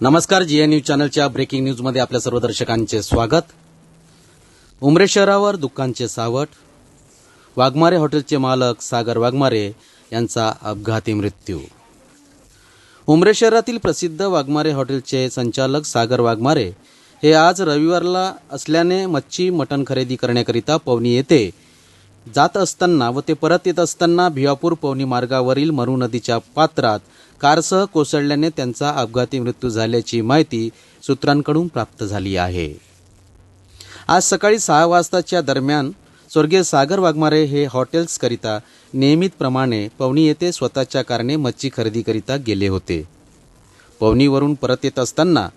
नमस्कार जी न्यूज चॅनलच्या ब्रेकिंग न्यूजमध्ये आपल्या सर्व दर्शकांचे स्वागत. उमरे शहरावर दुःखांचे सावट. वाघमारे हॉटेलचे मालक सागर वाघमारे यांचा अपघाती मृत्यू. उमरे शहरातील प्रसिद्ध वाघमारे हॉटेलचे संचालक सागर वाघमारे हे आज रविवारला असल्याने मच्छी मटण खरेदी करण्याकरिता पवनी येथे जात असताना व ते परत येत असताना भिवापूर पवनी मार्गावरील मरू नदीच्या पात्रात कारसह कोसळल्याने त्यांचा अपघाती मृत्यू झाल्याची माहिती सूत्रांकडून प्राप्त झाली आहे. आज सकाळी सहा वाजताच्या दरम्यान स्वर्गीय सागर वाघमारे हे हॉटेल्सकरिता नियमितप्रमाणे पवनी येथे स्वतःच्या कारणे मच्छी खरेदीकरिता गेले होते. पवनीवरून परत येत असताना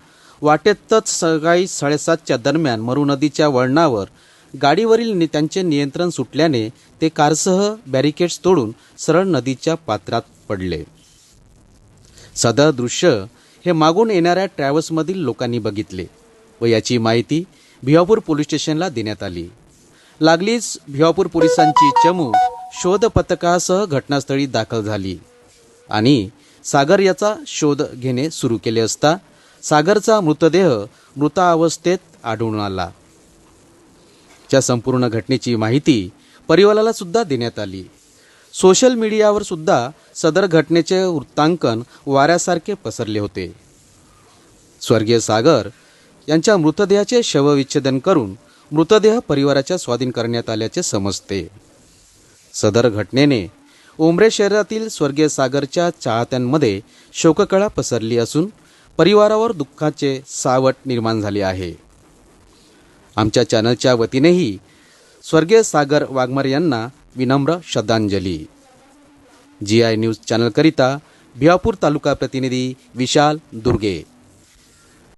वाटेतच सकाळी साडेसातच्या दरम्यान मरू नदीच्या वळणावर गाडीवरील त्यांचे नियंत्रण सुटल्याने ते कारसह बॅरिकेड्स तोडून सरळ नदीच्या पात्रात पडले. सदर दृश्य हे मागून येणाऱ्या ट्रॅव्हल्समधील लोकांनी बघितले व याची माहिती भिवापूर पोलीस स्टेशनला देण्यात आली. लागलीच भिवापूर पोलिसांची चमू शोध पथकासह घटनास्थळी दाखल झाली आणि सागर याचा शोध घेणे सुरू केले असता सागरचा मृतदेह मृतावस्थेत आढळून आला. च्या संपूर्ण घटनेची माहिती परिवाराला सुद्धा देण्यात आली. सोशल मीडियावर सुद्धा सदर घटनेचे वृत्तांकन वाऱ्यासारखे पसरले होते. स्वर्गीय सागर यांच्या मृतदेहाचे शवविच्छेदन करून मृतदेह परिवाराच्या स्वाधीन करण्यात आल्याचे समजते. सदर घटनेने उमरे शहरातील स्वर्गीय सागरच्या चाहत्यांमध्ये शोककळा पसरली असून परिवारावर दुःखाचे सावट निर्माण झाले आहे. आमच्या चॅनलच्या वतीनेही स्वर्गीय सागर वाघमारे यांना विनम्र श्रद्धांजली. जी आय न्यूज चॅनलकरिता भिवापूर तालुका प्रतिनिधी विशाल दुर्गे.